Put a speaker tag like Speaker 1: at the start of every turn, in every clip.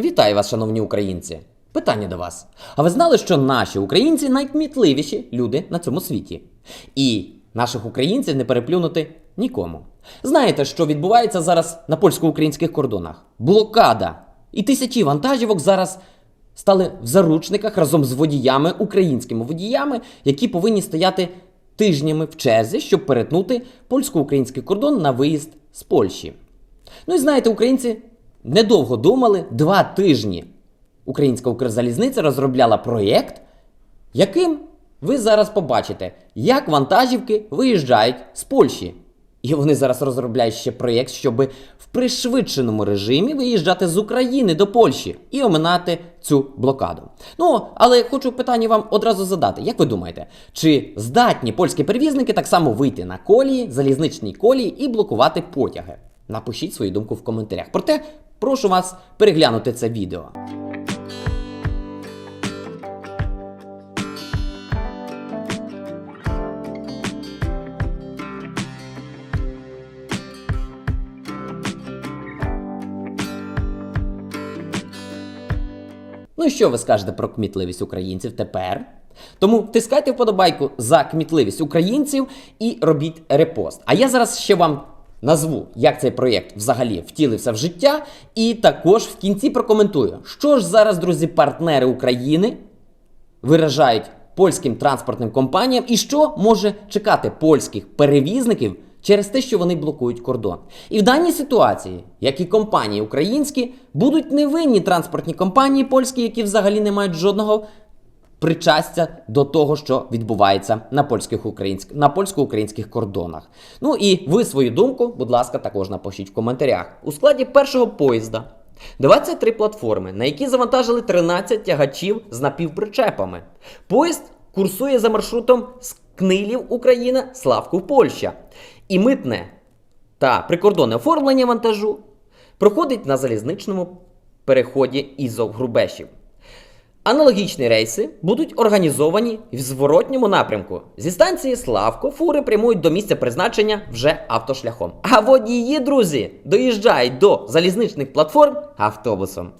Speaker 1: Вітаю вас, шановні українці! Питання до вас. А ви знали, що наші українці найкмітливіші люди на цьому світі? І наших українців не переплюнути нікому. Знаєте, що відбувається зараз на польсько-українських кордонах? Блокада. І тисячі вантажівок зараз стали в заручниках разом з водіями, українськими водіями, які повинні стояти тижнями в черзі, щоб перетнути польсько-український кордон на виїзд з Польщі. Ну і знаєте, українці недовго думали, два тижні українська Укрзалізниця розробляла проєкт, яким ви зараз побачите, як вантажівки виїжджають з Польщі. І вони зараз розробляють ще проєкт, щоб в пришвидшеному режимі виїжджати з України до Польщі і оминати цю блокаду. Ну, але хочу питання вам одразу задати. Як ви думаєте, чи здатні польські перевізники так само вийти на колії, залізничні колії і блокувати потяги? Напишіть свою думку в коментарях. Проте прошу вас переглянути це відео. Ну і що ви скажете про кмітливість українців тепер? Тому тискайте вподобайку за кмітливість українців і робіть репост. А я зараз ще вам назву, як цей проєкт взагалі втілився в життя, і також в кінці прокоментую, що ж зараз, друзі, партнери України виражають польським транспортним компаніям, і що може чекати польських перевізників через те, що вони блокують кордон. І в даній ситуації, як і компанії українські, будуть невинні транспортні компанії польські, які взагалі не мають жодного причастя до того, що відбувається на польських українських на польсько-українських кордонах. Ну і ви свою думку, будь ласка, також напишіть в коментарях. У складі першого поїзда 23 платформи, на які завантажили 13 тягачів з напівпричепами. Поїзд курсує за маршрутом з Книлів Україна, Славков Польща. І митне та прикордонне оформлення вантажу проходить на залізничному переході Ізов Грубешів. Аналогічні рейси будуть організовані в зворотньому напрямку. Зі станції Славко фури прямують до місця призначення вже автошляхом. А водії, друзі, доїжджають до залізничних платформ автобусом.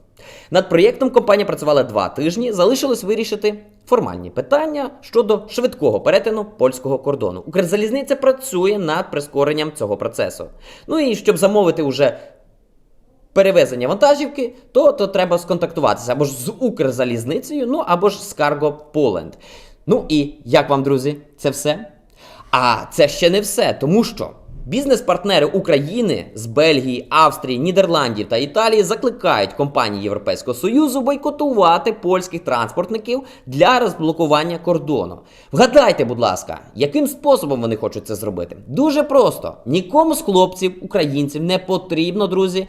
Speaker 1: Над проєктом компанія працювала два тижні. Залишилось вирішити формальні питання щодо швидкого перетину польського кордону. Укрзалізниця працює над прискоренням цього процесу. Ну і щоб замовити уже перевезення вантажівки, то, то треба сконтактуватися або ж з Укрзалізницею, ну або ж з Cargo Poland. Ну і як вам, друзі, це все? А це ще не все, тому що бізнес-партнери України з Бельгії, Австрії, Нідерландів та Італії закликають компанії Європейського Союзу бойкотувати польських транспортників для розблокування кордону. Вгадайте, будь ласка, яким способом вони хочуть це зробити? Дуже просто: нікому з хлопців, українців не потрібно, друзі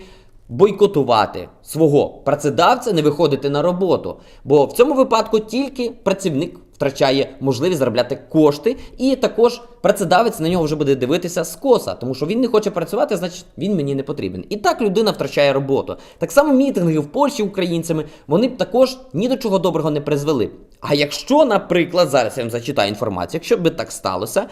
Speaker 1: бойкотувати свого працедавця, не виходити на роботу. Бо в цьому випадку тільки працівник втрачає можливість заробляти кошти, і також працедавець на нього вже буде дивитися скоса, тому що він не хоче працювати, значить він мені не потрібен. І так людина втрачає роботу. Так само мітинги в Польщі українцями вони б також ні до чого доброго не призвели. А якщо, наприклад, зараз я вам зачитаю інформацію, якщо би так сталося,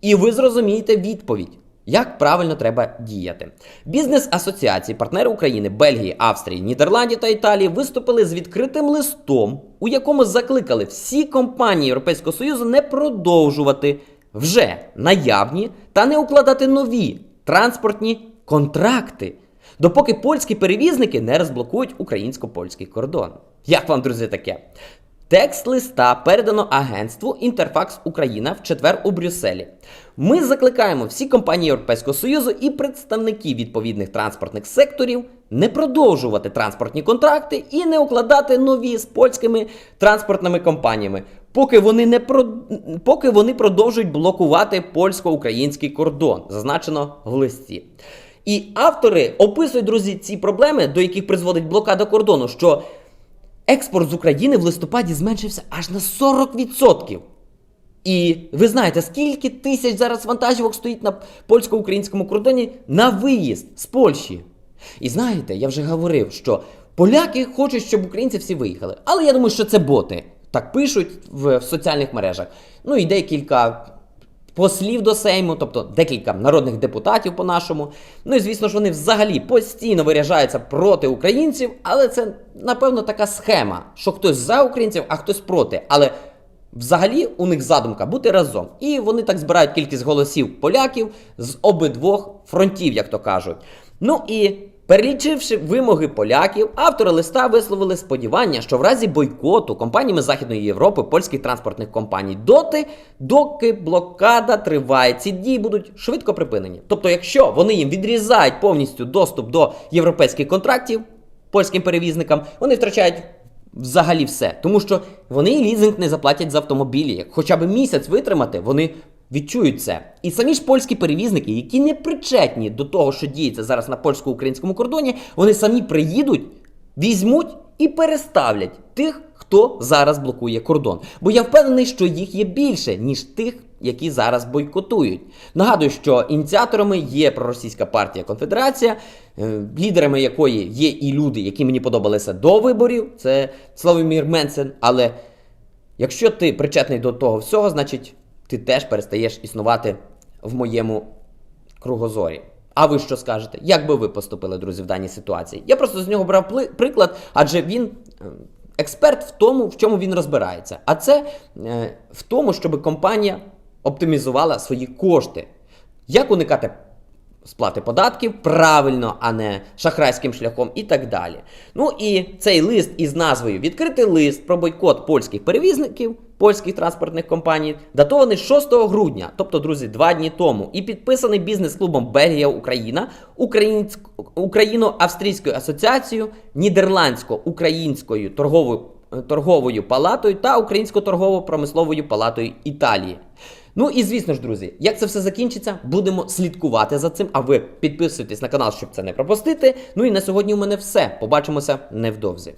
Speaker 1: і ви зрозумієте відповідь. Як правильно треба діяти? Бізнес-асоціації, партнери України, Бельгії, Австрії, Нідерландів та Італії виступили з відкритим листом, у якому закликали всі компанії Європейського Союзу не продовжувати вже наявні та не укладати нові транспортні контракти, допоки польські перевізники не розблокують українсько-польський кордон. Як вам, друзі, таке? Текст листа передано агентству Інтерфакс Україна в четвер у Брюсселі. Ми закликаємо всі компанії Європейського Союзу і представників відповідних транспортних секторів не продовжувати транспортні контракти і не укладати нові з польськими транспортними компаніями, поки вони не про... поки вони продовжують блокувати польсько-український кордон, зазначено в листі. І автори описують, друзі, ці проблеми, до яких призводить блокада кордону, що експорт з України в листопаді зменшився аж на 40%. І ви знаєте, скільки тисяч зараз вантажівок стоїть на польсько-українському кордоні на виїзд з Польщі. І знаєте, я вже говорив, що поляки хочуть, щоб українці всі виїхали. Але я думаю, що це боти. Так пишуть в, соціальних мережах. Ну і декілька послів до Сейму, тобто декілька народних депутатів по-нашому. Ну і звісно ж, вони взагалі постійно виряжаються проти українців, але це напевно така схема, що хтось за українців, а хтось проти. Але Взагалі у них задумка бути разом. І вони так збирають кількість голосів поляків з обидвох фронтів, як то кажуть. Ну і перелічивши вимоги поляків, автори листа висловили сподівання, що в разі бойкоту компаніями Західної Європи польських транспортних компаній доти, доки блокада триває, ці дії будуть швидко припинені. Тобто, якщо вони їм відрізають повністю доступ до європейських контрактів польським перевізникам, вони втрачають взагалі все. Тому що вони лізинг не заплатять за автомобілі. Як Хоча б місяць витримати, вони відчують це. І самі ж польські перевізники, які не причетні до того, що діється зараз на польсько-українському кордоні, вони самі приїдуть, візьмуть і переставлять тих, хто зараз блокує кордон. Бо я впевнений, що їх є більше, ніж тих, які зараз бойкотують. Нагадую, що ініціаторами є проросійська партія Конфедерація, е, лідерами якої є і люди, які мені подобалися до виборів. Це Славомір Менсен. Але якщо ти причетний до того всього, значить ти теж перестаєш існувати в моєму кругозорі. А ви що скажете? Як би ви поступили, друзі, в даній ситуації? Я просто з нього брав приклад, адже він е, експерт в тому, в чому він розбирається. А це е, в тому, щоб компанія оптимізувала свої кошти. Як уникати сплати податків правильно, а не шахрайським шляхом і так далі. Ну і цей лист із назвою Відкритий лист про бойкот польських перевізників, польських транспортних компаній, датований 6 грудня, тобто, друзі, два дні тому, і підписаний бізнес-клубом Бельгія Україна. Україно-Австрійською асоціацією, Нідерландсько-Українською торговою торговою палатою та Українсько-торгово-промисловою палатою Італії. Ну і звісно ж, друзі, як це все закінчиться, будемо слідкувати за цим. А ви підписуйтесь на канал, щоб це не пропустити. Ну і на сьогодні у мене все. Побачимося невдовзі.